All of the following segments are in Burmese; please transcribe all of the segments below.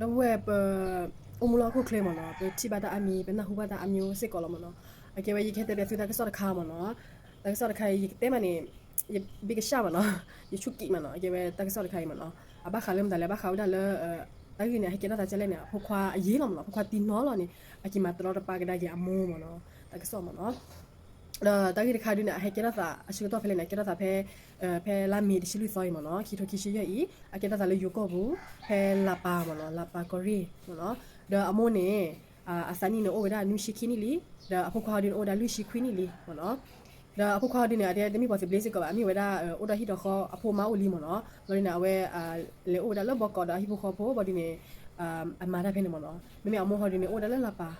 တော့ဝဲပအမလာခုကလေမနော်ပတိဘာတာအမီပနဟူဘာတာအမျိုးစစ်ကောလမနော်အကေဝဲရခဲ့တဲ့ဖီတာကစောတခါမနော်တကစောတခါရတဲ့မနေရဘိကရှာမနော်ရချုကိမနော်အကေဝဲတကစောတခါမနော်အဘခါလမ်ဒါလေဘခါဝဒါလေတကင်းနေဟကေနာတာချလဲနေဖခွာအရေးလမနော်ဖခွာတီနော်လောနေအကေမတတော်တပါကဒါကြီးအမိုးမနော်တကစောမနော် တော့တာဂီခါဒူနာဟဲကေနာသာအရှိတော့ဖလဲနေကေနာသာဖဲဖဲလာမီတရှိလူဆိုင်းမနော်ခီထိုခီရှိရဲ့ဤအကေနာသာလေယိုကောဘူးဖဲလာပါမနော်လာပါကိုရီမနော်ဒါအမိုးနေအာအစနီနိုအိုဒါနူရှိခီနီလီဒါအဖို့ခါဒူအိုဒါလူရှိခွီနီလီမနော်ဒါအဖို့ခါဒူနေအတဲ့တမီပေါ်စပလေးစစ်ကောအမီဝဲဒါအိုဒါဟီတော့ခေါအဖို့မအိုလီမနော်လောနေအဝဲအာလေအိုဒါလောဘောကောဒါဟီဖို့ခေါဖို့ဘောဒီနေအာအမာဒါဖဲနေမနော်မမေအမိုးဟောဒီနေအိုဒါလဲလာပါ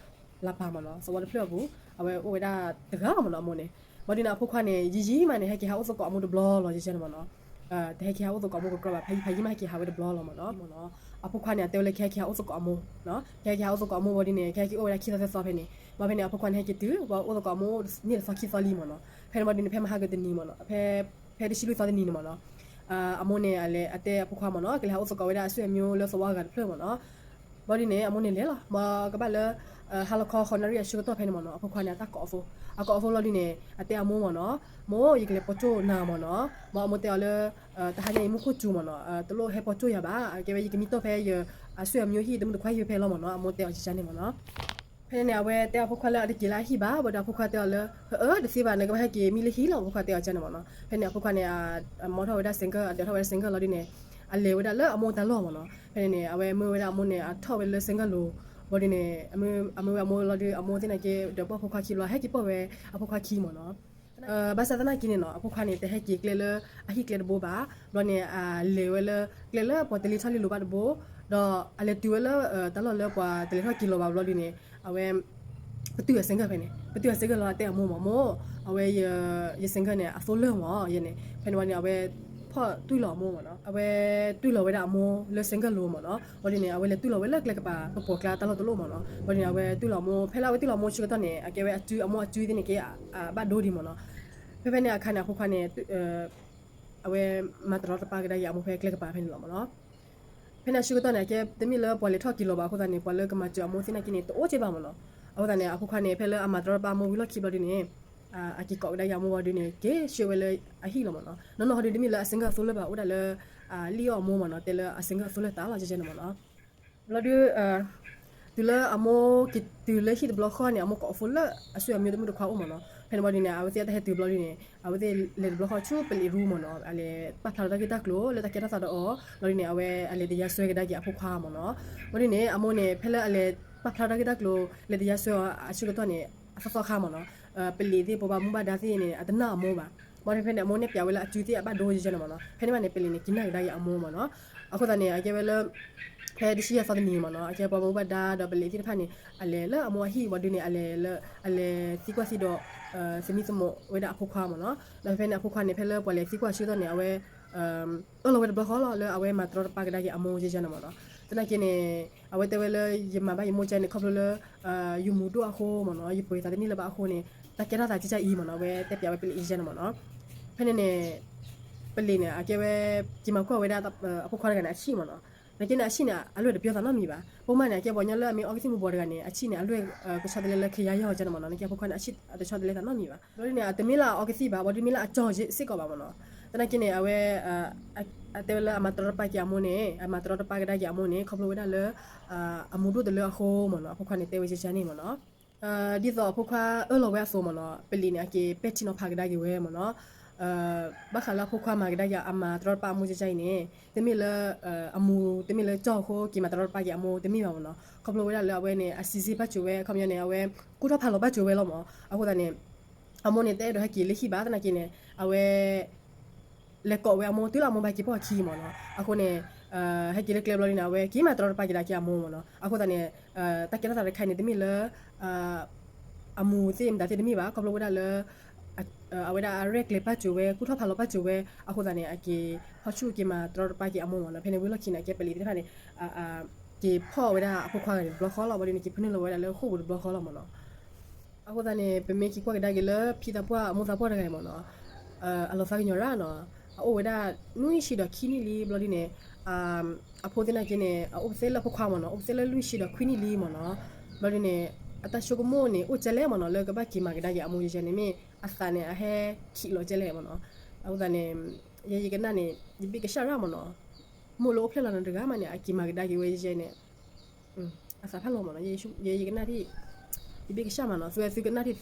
လာပါမနော်ဆိုတော့ဖလော့ဘူး အဝဲအိုဒါတကားမနော်အမိုးနေဘောဒီနာဖုတ်ခွနဲ့ရီရီမနဲ့ဟဲ့ကဟာဥစကောအမှုဒဘလောလောရချင်မနော်အဲတဲ့ကဟာဥစကောအမှုကကဘာဖိုင်ဖိုင်မဟဲ့ကဟာဝဒဘလောလောမနော်မနော်အဖုတ်ခွနဲ့တဲလေခဲကဟာဥစကောအမှုနော်ခဲကဟာဥစကောအမှုဘောဒီနေခဲကအိုရခိသသဆောဖဲနေမဖဲနေအဖုတ်ခွနဲ့ဟဲ့ကတူဘောဥစကောအမှုနေစခိသလီမနော်ဖဲဘောဒီနေဖဲမဟာကတနီမနော်ဖဲဖဲတရှိလူသတဲ့နီမနော်အာအမုန်နဲ့အလဲအတဲအဖုတ်ခွမနော်ကလေဟာဥစကောဝဒအဆွေမျိုးလောစဝါကဖလဲမနော်ဘောဒီနေအမုန်နေလေလားမကဘာလဲ ဟာလခေါ်ခေါ်နရီအရှိကတော့ဖဲနေမနော်အဖုတ်ခွနဲ့တက်ကောဖိုအကောအဖိုလော်ဒီနေအတဲအမိုးမနော်မိုးရေကလေးပချိုနာမနော်မအမတဲလေတဟနေမှုခုချူမနော်တလို့ဟဲပချိုရပါကဲဝေကမီတော့ဖဲရအဆွေမျိုးဟီတမှုခွိုင်းရဖဲလောမနော်အမတဲအချချနေမနော်ဖဲနေအဝဲတဲဖုတ်ခွက်လက်အဒီကလာဟီပါဘောဒါဖုတ်ခွက်တဲလေအဲဒစီပါနေကဟဲကီမီလဟီလောဖုတ်ခွက်တဲအချနေမနော်ဖဲနေဖုတ်ခွက်နေအမောထဝဒစင်ကအတဲထဝဒစင်ကလော်ဒီနေအလေဝဒလေအမောတလောမနော်ဖဲနေအဝဲမွေဝဒအမုန်နေအထောဝဲလေစင်ကလော ဘောဒီနေအမေအမေအမေလော်ဒီအမောတင်ကေဒပဖခါချီလောဟဲကီပေါ်ဝဲအဖခါချီမနော်အဲဘာသာတနာကိနေနော်အဖခါနေတဲ့ဟဲကီကလေလအဟိကလေဘောဘာလောနေအလေဝဲလကလေလပေါ်တလီချလီလိုပါဘောတော့အလေတူဝဲလတလော်လပွာတလီခကီလိုပါလော်ဒီနေအဝဲပတူရစင်ကဖဲနေပတူရစင်ကလောတဲ့အမောမမောအဝဲရရစင်ကနေအဖိုးလုံးမောယနေဖဲနဝနေအဝဲ ဖော့တွေ့လော်မို့မနော်အဝဲတွေ့လော်ဝဲတာအမိုးလေစင်ကလိုမနော်ဘာဒီနေအဝဲလေတွေ့လော်ဝဲလက်ကလက်ကပါပေါ်ကလာတလို့တလို့မနော်ဘာဒီနေအဝဲတွေ့လော်မိုးဖဲလာဝဲတွေ့လော်မိုးရှိကတော့နေအကဲဝဲအကျူးအမိုးအကျူးတဲ့နေကေအာဘာဒိုဒီမနော်ဖဲဖဲနေအခါနေခုခါနေအဝဲမတရတပါကတဲ့ရအမိုးဖဲကလက်ကပါဖဲနေလော်မနော်ဖဲနေရှိကတော့နေကဲတမီလောပေါ်လေထော့ကီလောပါခုကနေပေါ်လေကမကြအမိုးစနေကိနေတော့ချေပါမနော်အခုတနေအခုခါနေဖဲလေအမတရပါမိုးဝီလော့ကီလော်ဒီနေ အာအကီကောက်ဒါရမောဝဒီနေကေရှေဝဲလေအဟီလောမနော်နော်နော်ဟိုဒီမီလာအစင်ကဆိုလပါဥဒါလေအာလီယောမောမနော်တဲလေအစင်ကဆိုလတာလာကြကြနမနော်ဘလဒီအာဒီလေအမောကီဒီလေဟီဘလခေါနေအမောကောဖူလာအဆွေအမျိုးတမှုတခွာအမနော်ဖန်ဘဒီနေအဝစီတဲ့ဟက်တီဘလဒီနေအဝစီလေဘလခေါချူပလီရူမနော်အလေပတ်လာတကတကလိုလေတကတသာတော့ဘလဒီနေအဝဲအလေတရားဆွဲကြတဲ့အဖုခွာမနော်ဘလဒီနေအမောနေဖဲလေအလေပတ်လာတကတကလိုလေတရားဆွဲအချို့တော့နေအဖဖခါမနော် ပလီဒီပေါ်ပါမူပါဒါစီနေအတနာမောပါမော်ရဖက်နဲ့အမိုးနဲ့ပြဝဲလာအကျူတီအပတ်ဒိုးရကြနော်နော်ဖဲနေမနဲ့ပလီနေกินနိုင်တိုင်းအမိုးမနော်အခုတည်းအကဲပဲလဖဲဒီရှိရသနီမနော်အကဲပေါ်မူပါဒါဒပလီဒီဖာနေအလဲလအမိုးဟီဝဒနေအလဲလအလဲစီကွာစီတော့အဲစမီစမိုဝဲဒါအခုခါမနော်ဒါဖဲနေအခုခါနေဖဲလပေါ်လေစီကွာရှိတော့နေအဝဲအမ်အလောဝဲဘခေါ်လာလဲအဝဲမတော်ပါကဒါကြီးအမိုးရကြနော်နော် တနကင်းနေအဝဲတဲဝဲလဲယမဘာယမိုချန်နေခေါပလလအာယူမူတူအခုမနော်ယပွေတာတနီလပါအခုနေတကရတာကြကြအီမနော်ဝဲတက်ပြဝဲပလီဂျန်မနော်ဖနေနေပလီနေအကဲဝဲဒီမှာကွာဝဲတာအခုခေါ်ရကနေအရှိမနော်လကင်းအရှိနေအလွဲ့ပြောတာနော်မိပါပုံမှန်နေကဲပေါ်ညလဲအမီအော်ဂစ်မှုဘော်ကနေအရှိနေအလွဲ့ကစားတယ်လဲခရရောကြတယ်မနော်ကဲဖုခွန်အရှိတခြားတယ်လဲနော်မိပါလို့နေတမီလာအော်ဂစ်စီပါဘော်ဒီမီလာအကြော်စစ်ကောပါမနော် တနကင်းနေအဝဲအတဲလာအမတော်ပါကရမနေအမတော်ပါကဒါရမနေခေါပလိုဝဲတာလဲအမှုတို့တယ်လဲခိုးမနော်ဖုခွန်နေတဲဝဲချချနေမနော်အာဒီတော့ဖုခွာအလောဝဲဆိုမနော်ပလီနေကေပက်ချီနိုဖာကဒါကြီးဝဲမနော်အာဘခလာဖုခွာမာကဒါရအမတော်ပါမှုချိုင်နေတမီလအမှုတမီလကြောက်ခိုးကီမတော်ပါကရအမှုတမီပါမနော်ခေါပလိုဝဲတာလဲဝဲနေအစီစီပတ်ချဝဲခမရနေဝဲကုတော့ဖာလောပတ်ချဝဲလောမအခုတနေအမုန်နေတဲ့တော့ဟကီလိခိပါတနာကိနေအဝဲ လက်ကောဝဲအမတူလာမဘကီပေါ်ခီမနော်အခုနေအာဟက်ကီလကလဘလနာဝဲကီမတော်ပါကီလာကီအမမနော်အခုတနေအာတကရတာခိုင်နေတမီလအာအမူသိမဒါတမီပါကဘလဝဒါလအဝဲဒါရက်လေပတ်ချူဝဲကုထဖာလပတ်ချူဝဲအခုတနေအကီဟချူကီမတော်ပါကီအမမနော်ဖေနေဝလခိနာကေပလီတခါနေအာအာဒီဖော်ဝဲဒါအခုခွာတယ်ဘလခေါ်လာဘလနေကီဖနေလဝဲဒါလေခုဘလခေါ်လာမနော်အခုတနေပမေကီကွာကဒါကီလဖီတာပွားအမသာပွားတကယ်မနော်အာအလောဖာကညရာနော် အိုဝဒါနူးရှိတော့ခီနီလီဘလဒီနေအ um အဖိုးတင်ကင်းနေအုပ်စဲလဖခွာမနော်အုပ်စဲလလူရှိတော့ခွီနီလီမနော်ဘာလို့နေအတရှိုကမိုနေဥကျလဲမနော်လောကဘကီမာကဒါကြီးအမူရနေမီအစနေအဟဲခီလောကျလဲမနော်အခုဒါနေရေရေကနာနေဒီဘီကရှာရမနော်မို့လို့ဖလက်လာနေတကားမနေအကီမာကဒါကြီးဝေးရဲနေอืมအစဖက်လို့မနော်ရေရှုရေရေကနာတိဒီဘီကရှာမနော်ဆွဲဆွေကနာတိ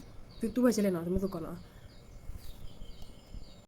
သူသူပဲကျလဲနော်သူမစုကောနော်